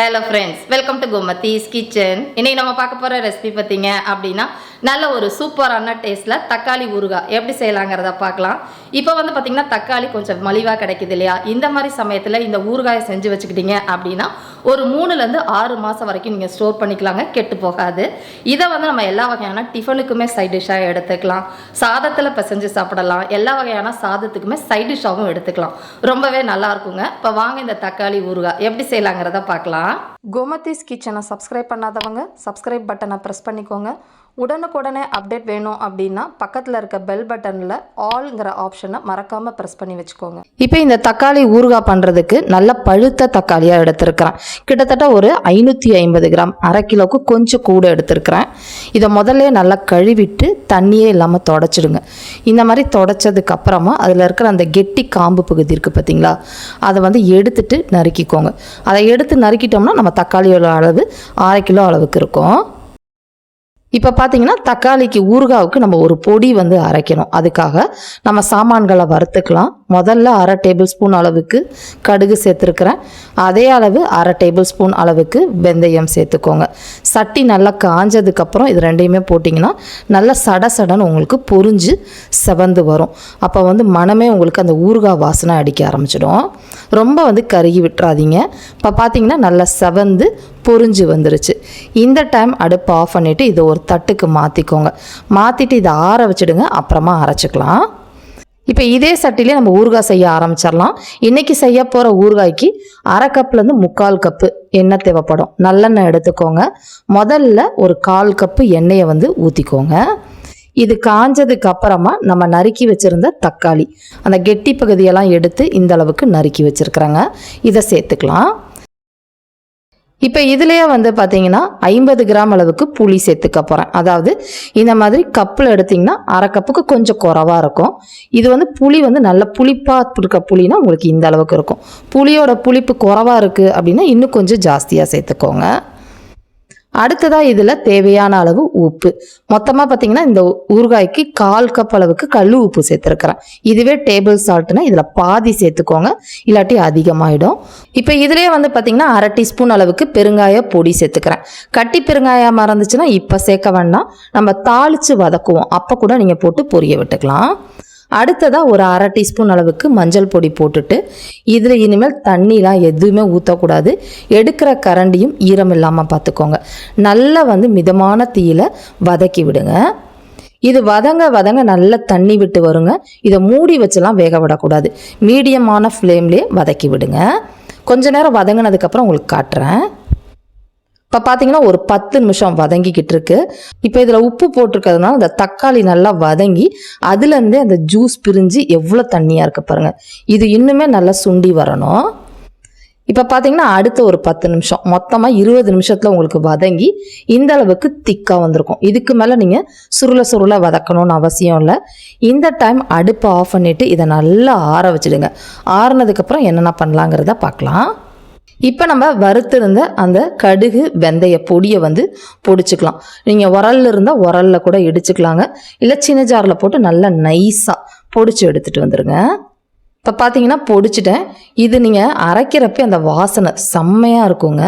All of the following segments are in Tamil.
Hello friends welcome to Gomathi's kitchen இன்னைக்கு நம்ம பார்க்க போகிற ரெசிபி பார்த்தீங்க அப்படின்னா நல்ல ஒரு சூப்பரான டேஸ்ட்டில் தக்காளி ஊறுகாய் எப்படி செய்யலாங்கிறத பார்க்கலாம். இப்போ வந்து பார்த்திங்கன்னா தக்காளி கொஞ்சம் மலிவாக கிடைக்குது இல்லையா? இந்த மாதிரி சமயத்தில் இந்த ஊறுகாயை செஞ்சு வச்சுக்கிட்டீங்க அப்படின்னா ஒரு மூணுலேருந்து ஆறு மாதம் வரைக்கும் நீங்கள் ஸ்டோர் பண்ணிக்கலாங்க கெட்டு போகாது. இதை வந்து நம்ம எல்லா வகையான டிஃபனுக்குமே சைட் டிஷ்ஷாக எடுத்துக்கலாம். சாதத்தில் பிசைஞ்சு சாப்பிடலாம். எல்லா வகையான சாதத்துக்குமே சைட் டிஷ்ஷாகவும் எடுத்துக்கலாம். ரொம்பவே நல்லா இருக்குங்க. இப்போ வாங்க இந்த தக்காளி ஊறுகாய். எப்படி செய்யலாங்கிறத பார்க்கலாம். கோமதிஸ் கிச்சனை சப்ஸ்கிரைப் பண்ணாதவங்க சப்ஸ்கிரைப் பட்டனை ப்ரெஸ் பண்ணிக்கோங்க. உடனுக்குடனே அப்டேட் வேணும் அப்படின்னா பக்கத்தில் இருக்க பெல் பட்டனில் ஆல்ங்கிற ஆப்ஷனை மறக்காமல் ப்ரெஸ் பண்ணி வச்சுக்கோங்க. இப்போ இந்த தக்காளி ஊறுகாய் பண்ணுறதுக்கு நல்ல பழுத்த தக்காளியாக எடுத்திருக்கிறேன். கிட்டத்தட்ட ஒரு ஐநூற்றி ஐம்பது கிராம் அரை கிலோவுக்கு கொஞ்சம் கூட எடுத்திருக்கிறேன். இதை முதல்ல நல்லா கழுவிட்டு தண்ணியே இல்லாமல் தொடச்சிடுங்க. இந்த மாதிரி தொடச்சதுக்கு அப்புறமா அதில் இருக்கிற அந்த கெட்டி காம்பு பகுதி இருக்குது பார்த்தீங்களா அதை வந்து எடுத்துட்டு நறுக்கிக்கோங்க. அதை எடுத்து நறுக்கிட்டோம்னா நம்ம தக்காளியோட அளவு அரை கிலோ அளவுக்கு இருக்கும். இப்போ பார்த்தீங்கன்னா தக்காளிக்கு ஊறுகாவுக்கு நம்ம ஒரு பொடி வந்து அரைக்கணும். அதுக்காக நம்ம சாமான்களை வறுத்துக்கலாம். முதல்ல அரை டேபிள் ஸ்பூன் அளவுக்கு கடுகு சேர்த்துருக்குறேன். அதே அளவு அரை டேபிள் ஸ்பூன் அளவுக்கு வெந்தயம் சேர்த்துக்கோங்க. சட்டி நல்லா காஞ்சதுக்கப்புறம் இது ரெண்டையுமே போட்டிங்கன்னா நல்லா சட சடன்னு உங்களுக்கு பொரிஞ்சு செவந்து வரும். அப்போ வந்து மனமே உங்களுக்கு அந்த ஊறுகாய் வாசனை அடிக்க ஆரம்பிச்சிடும். ரொம்ப வந்து கருகி விட்டுறாதீங்க. இப்போ பார்த்தீங்கன்னா நல்லா செவந்து பொறிஞ்சு வந்துருச்சு. இந்த டைம் அடுப்பு ஆஃப் பண்ணிவிட்டு இதை ஒரு தட்டுக்கு மாற்றிக்கோங்க மாற்றிட்டு இதை ஆற வச்சுடுங்க. அப்புறமா அரைச்சிக்கலாம். இப்போ இதே சட்டிலே நம்ம ஊறுகாய் செய்ய ஆரம்பிச்சிடலாம். இன்றைக்கி செய்ய போகிற ஊறுகாய்க்கு அரை கப்லேருந்து முக்கால் கப்பு எண்ணெய் தேவைப்படும். நல்லெண்ணெய் எடுத்துக்கோங்க. முதல்ல ஒரு கால் கப்பு எண்ணெயை வந்து ஊற்றிக்கோங்க இது காஞ்சதுக்கு அப்புறமா நம்ம நறுக்கி வச்சுருந்த தக்காளி. அந்த கெட்டி பகுதியெல்லாம் எடுத்து இந்த அளவுக்கு நறுக்கி வச்சுருக்குறேங்க. இதை சேர்த்துக்கலாம். இப்போ இதுலேயே வந்து பார்த்தீங்கன்னா ஐம்பது கிராம் அளவுக்கு புளி சேர்த்துக்க போகிறேன் அதாவது இந்த மாதிரி கப்பில் எடுத்திங்கன்னா அரை கப்புக்கு கொஞ்சம் குறவாக இருக்கும். இது வந்து புளி வந்து நல்ல புளிப்பாக இருக்க புளினா உங்களுக்கு இந்த அளவுக்கு இருக்கும். புளியோட புளிப்பு குறவாக இருக்குது அப்படின்னா இன்னும் கொஞ்சம் ஜாஸ்தியாக சேர்த்துக்கோங்க. அடுத்ததாக இதில் தேவையான அளவு உப்பு. மொத்தமாக பார்த்தீங்கன்னா இந்த ஊறுகாய்க்கு கால் கப் அளவுக்கு கல் உப்பு சேர்த்துருக்குறேன். இதுவே டேபிள் சால்ட்னா இதில் பாதி சேர்த்துக்கோங்க. இல்லாட்டி அதிகமாகிடும் இப்போ இதிலே வந்து பார்த்தீங்கன்னா அரை டீஸ்பூன் அளவுக்கு பெருங்காய பொடி சேர்த்துக்கிறேன். கட்டி பெருங்காயமாக இருந்துச்சுன்னா இப்போ சேர்க்க வேண்டாம். நம்ம தாளித்து வதக்குவோம். அப்போ கூட நீங்கள் போட்டு பொரிய விட்டுக்கலாம். அடுத்ததாக ஒரு அரை டீஸ்பூன் அளவுக்கு மஞ்சள் பொடி போட்டுட்டு இதில் இனிமேல் தண்ணிலாம் எதுவுமே ஊற்றக்கூடாது எடுக்கிற கரண்டியும் ஈரம் இல்லாமல் பார்த்துக்கோங்க நல்லா வந்து மிதமான தீயில வதக்கி விடுங்க. இது வதங்க வதங்க நல்ல தண்ணி விட்டு வருங்க. இதை மூடி வச்செல்லாம் வேக விடக்கூடாது. மீடியமான ஃப்ளேம்லேயே வதக்கி விடுங்க. கொஞ்ச நேரம் வதங்கினதுக்கப்புறம் உங்களுக்கு காட்டுறேன். இப்போ பார்த்தீங்கன்னா ஒரு பத்து நிமிஷம் வதங்கிக்கிட்டு இருக்கு. இப்போ இதில் உப்பு போட்டிருக்கிறதுனால அந்த தக்காளி நல்லா வதங்கி அதுலேருந்தே அந்த ஜூஸ் பிரிஞ்சு எவ்வளோ தண்ணியாக இருக்க பாருங்கள் இது இன்னுமே நல்லா சுண்டி வரணும். இப்போ பார்த்தீங்கன்னா அடுத்த ஒரு பத்து நிமிஷம் மொத்தமாக இருபது நிமிஷத்தில் உங்களுக்கு வதங்கி இந்த அளவுக்கு திக்காக வந்திருக்கும். இதுக்கு மேலே நீங்கள் சுருள சுருள வதக்கணும்னு அவசியம் இல்லை. இந்த டைம் அடுப்பை ஆஃப் பண்ணிவிட்டு இதை நல்லா ஆற வச்சுடுங்க. ஆறுனதுக்கப்புறம் என்னென்ன பண்ணலாங்கிறத பார்க்கலாம் இப்போ நம்ம வறுத்திருந்த அந்த கடுகு வெந்தய பொடியை வந்து பொடிச்சுக்கலாம். நீங்கள் உரல்ல இருந்தால் உரலில் கூட இடிச்சுக்கலாங்க. இல்லை சின்ன ஜாரில் போட்டு நல்லா நைஸாக பொடிச்சு எடுத்துகிட்டு வந்துடுங்க இப்போ பார்த்தீங்கன்னா பொடிச்சிட்டேன். இது நீங்கள் அரைக்கிறப்ப அந்த வாசனை செம்மையாக இருக்குங்க.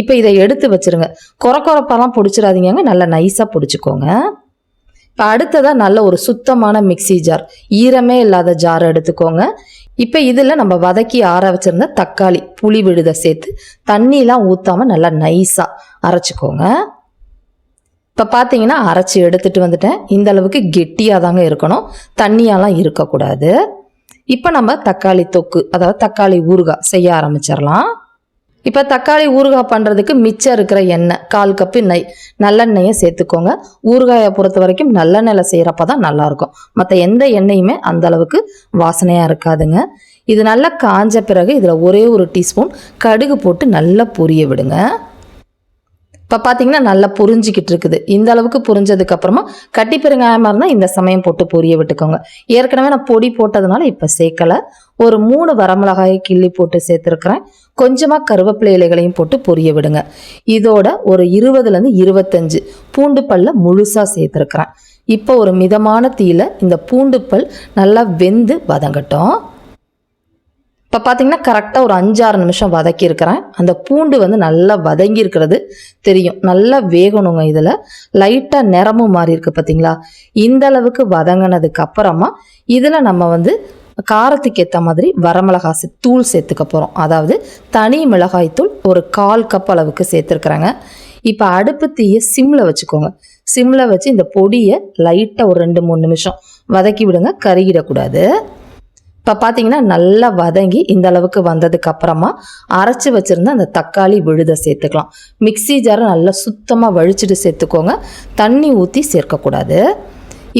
இப்போ இதை எடுத்து வச்சிருங்க. குறை குறைப்பாலாம் பொடிச்சிடாதீங்க நல்லா நைஸாக பொடிச்சுக்கோங்க. இப்போ அடுத்ததாக நல்ல ஒரு சுத்தமான மிக்ஸி ஜார் ஈரமே இல்லாத ஜார் எடுத்துக்கோங்க. இப்போ இதில் நம்ம வதக்கி ஆற வச்சுருந்த தக்காளி புளி விழுதை சேர்த்து தண்ணிலாம் ஊற்றாமல் நல்லா நைஸாக அரைச்சிக்கோங்க. இப்போ பார்த்தீங்கன்னா அரைச்சி எடுத்துகிட்டு வந்துட்டேன். இந்த அளவுக்கு கெட்டியாக தாங்க இருக்கணும். தண்ணியாலாம் இருக்கக்கூடாது. இப்போ நம்ம தக்காளி தொக்கு அதாவது தக்காளி ஊறுகாய் செய்ய ஆரம்பிச்சிடலாம். இப்போ தக்காளி ஊறுகாய் பண்ணுறதுக்கு மிச்சம் இருக்கிற எண்ணெய் கால் கப்பு நெய் நல்லெண்ணெயை சேர்த்துக்கோங்க. ஊறுகாயை பொறுத்த வரைக்கும் நல்லெண்ணெயில் செய்கிறப்ப தான் நல்லாயிருக்கும். மற்ற எந்த எண்ணெயுமே அந்த அளவுக்கு வாசனையாக இருக்காதுங்க. இது நல்லா காஞ்ச பிறகு இதில் ஒரே ஒரு டீஸ்பூன் கடுகு போட்டு நல்லா பொரிய விடுங்க. இப்போ பார்த்தீங்கன்னா நல்லா புரிஞ்சிக்கிட்டு இருக்குது. இந்த அளவுக்கு புரிஞ்சதுக்கு அப்புறமா கட்டி பெருங்காயமாக இருந்தால் இந்த சமயம் போட்டு பொரிய விட்டுக்கோங்க. ஏற்கனவே நான் பொடி போட்டதுனால இப்போ சேர்க்கலை. ஒரு மூணு வரமிளகாயை கிள்ளி போட்டு சேர்த்துருக்குறேன். கொஞ்சமாக கருவேப்பிலை இலைகளையும் போட்டு பொரிய விடுங்க. இதோட ஒரு இருபதுலேருந்து இருபத்தஞ்சு பூண்டு பல்ல முழுசாக சேர்த்துருக்குறேன். இப்போ ஒரு மிதமான தீயில் இந்த பூண்டு பல் நல்லா வெந்து வதங்கட்டும். இப்போ பார்த்தீங்கன்னா கரெக்டாக ஒரு அஞ்சாறு நிமிஷம் வதக்கியிருக்கிறேன். அந்த பூண்டு வந்து நல்லா வதங்கி இருக்கிறது தெரியும். நல்லா வேகணுங்க இதில். லைட்டாக நிறமும் மாறி இருக்குது பார்த்தீங்களா இந்த அளவுக்கு வதங்கினதுக்கு அப்புறமா இதில் நம்ம வந்து காரத்துக்கு ஏற்ற மாதிரி வரமிளகாய் சே- தூள் சேர்த்துக்க போகிறோம் அதாவது தனி மிளகாய் தூள் ஒரு கால் கப் அளவுக்கு சேர்த்துருக்குறாங்க. இப்போ அடுப்பு தீயை சிம்மில் வச்சுக்கோங்க. சிம்மில் வச்சு இந்த பொடியை லைட்டாக ஒரு ரெண்டு மூணு நிமிஷம் வதக்கி விடுங்க. கருகிடக்கூடாது. இப்போ பார்த்தீங்கன்னா நல்லா வதங்கி இந்த அளவுக்கு வந்ததுக்கு அப்புறமா அரைச்சி வச்சுருந்த அந்த தக்காளி விழுதை சேர்த்துக்கலாம். மிக்ஸி ஜாரை நல்லா சுத்தமாக வழிச்சிட்டு சேர்த்துக்கோங்க. தண்ணி ஊற்றி சேர்க்கக்கூடாது.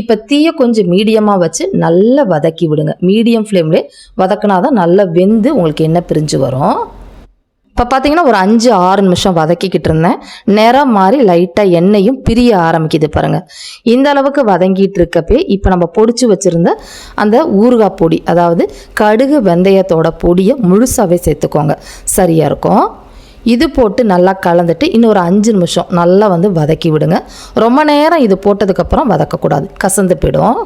இப்போ தீயை கொஞ்சம் மீடியமாக வச்சு நல்லா வதக்கி விடுங்க. மீடியம் ஃப்ளேம்லேயே வதக்குனா தான் நல்லா வெந்து உங்களுக்கு எண்ணெய் பிரிஞ்சு வரும். இப்போ பார்த்தீங்கன்னா ஒரு அஞ்சு ஆறு நிமிஷம் வதக்கிக்கிட்டு இருந்தேன். நிறம் மாதிரி லைட்டாக எண்ணெயும் பிரிய ஆரம்பிக்குது பாருங்கள் இந்த அளவுக்கு வதங்கிட்டு இருக்கப்பே இப்போ நம்ம பொடிச்சு வச்சுருந்த அந்த ஊறுகாய் பொடி அதாவது கடுகு வெந்தயத்தோட பொடியை முழுசாகவே சேர்த்துக்கோங்க. சரியாக இருக்கும். இது போட்டு நல்லா கலந்துட்டு இன்னொரு அஞ்சு நிமிஷம் நல்லா வந்து வதக்கி விடுங்க. ரொம்ப நேரம் இது போட்டதுக்கப்புறம் வதக்கக்கூடாது. கசந்து போயிடும்.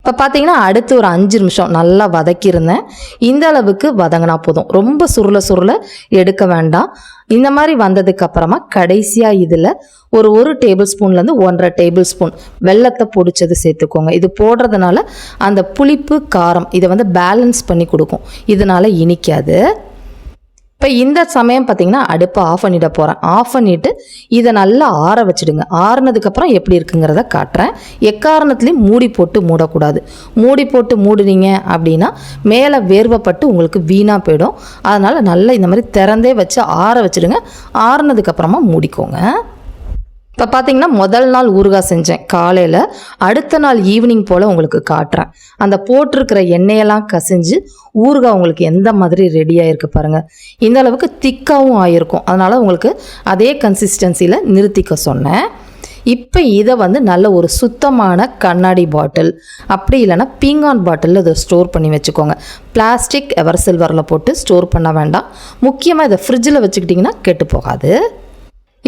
இப்போ பார்த்தீங்கன்னா அடுத்து ஒரு அஞ்சு நிமிஷம் நல்லா வதக்கியிருந்தேன். இந்த அளவுக்கு வதங்கினா போதும். ரொம்ப சுருள சுருள எடுக்க வேண்டாம். இந்த மாதிரி வந்ததுக்கு அப்புறமா கடைசியாக இதில் ஒரு ஒரு டேபிள் ஸ்பூன்லேருந்து ஒன்றரை டேபிள் ஸ்பூன் வெள்ளத்தை பொடிச்சது சேர்த்துக்கோங்க. இது போடுறதுனால அந்த புளிப்பு காரம் இதை வந்து பேலன்ஸ் பண்ணி கொடுக்கும். இதனால இனிக்காது. இப்போ இந்த சமயம் பார்த்தீங்கன்னா அடுப்பை ஆஃப் பண்ணிட போகிறேன் ஆஃப் பண்ணிவிட்டு இதை நல்லா ஆற வச்சிடுங்க. ஆறுனதுக்கப்புறம் எப்படி இருக்குங்கிறத காட்டுறேன். எக்காரணத்துலேயும் மூடி போட்டு மூடக்கூடாது. மூடி போட்டு மூடுனீங்க அப்படின்னா மேலே வேர்வைப்பட்டு உங்களுக்கு வீணாக போயிடும். அதனால் நல்லா இந்த மாதிரி திறந்தே வச்சு ஆற வச்சிடுங்க. ஆறுனதுக்கப்புறமா மூடிக்கோங்க. இப்போ பார்த்தீங்கன்னா முதல் நாள் ஊறுகாய் செஞ்சேன் காலையில். அடுத்த நாள் ஈவினிங் போல் உங்களுக்கு காட்டுறேன். அந்த போட்டிருக்கிற எண்ணெயெல்லாம் கசிஞ்சு ஊறுகாய் உங்களுக்கு எந்த மாதிரி ரெடி ஆகிருக்கு பாருங்கள் இந்த அளவுக்கு திக்காகவும் ஆகிருக்கும் அதனால் உங்களுக்கு அதே கன்சிஸ்டன்சியில் நிறுத்திக்க சொன்னேன். இப்போ இதை வந்து நல்ல ஒரு சுத்தமான கண்ணாடி பாட்டில் அப்படி இல்லைன்னா பீங்கான் பாட்டிலில் இதை ஸ்டோர் பண்ணி வச்சுக்கோங்க. பிளாஸ்டிக் எவர் சில்வரில் போட்டு ஸ்டோர் பண்ண வேண்டாம். முக்கியமாக இதை ஃப்ரிட்ஜில் வச்சுக்கிட்டிங்கன்னா கெட்டு போகாது.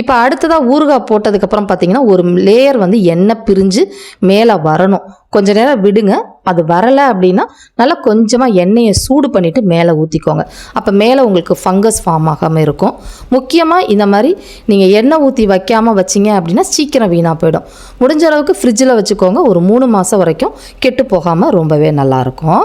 இப்போ அடுத்ததாக ஊறுகாய் போட்டதுக்கப்புறம் பார்த்தீங்கன்னா ஒரு லேயர் வந்து எண்ணெய் பிரிஞ்சு மேலே வரணும். கொஞ்ச நேரம் விடுங்க. அது வரலை அப்படின்னா நல்லா கொஞ்சமாக எண்ணெயை சூடு பண்ணிவிட்டு மேலே ஊற்றிக்கோங்க அப்போ மேலே உங்களுக்கு ஃபங்கஸ் ஃபார்ம் ஆகாமல் இருக்கும். முக்கியமாக இந்த மாதிரி நீங்கள் எண்ணெய் ஊற்றி வைக்காமல் வச்சீங்க அப்படின்னா சீக்கிரம் வீணாக போயிடும். முடிஞ்ச அளவுக்கு ஃப்ரிட்ஜில் வச்சுக்கோங்க. ஒரு மூணு மாதம் வரைக்கும் கெட்டு போகாமல் ரொம்பவே நல்லாயிருக்கும்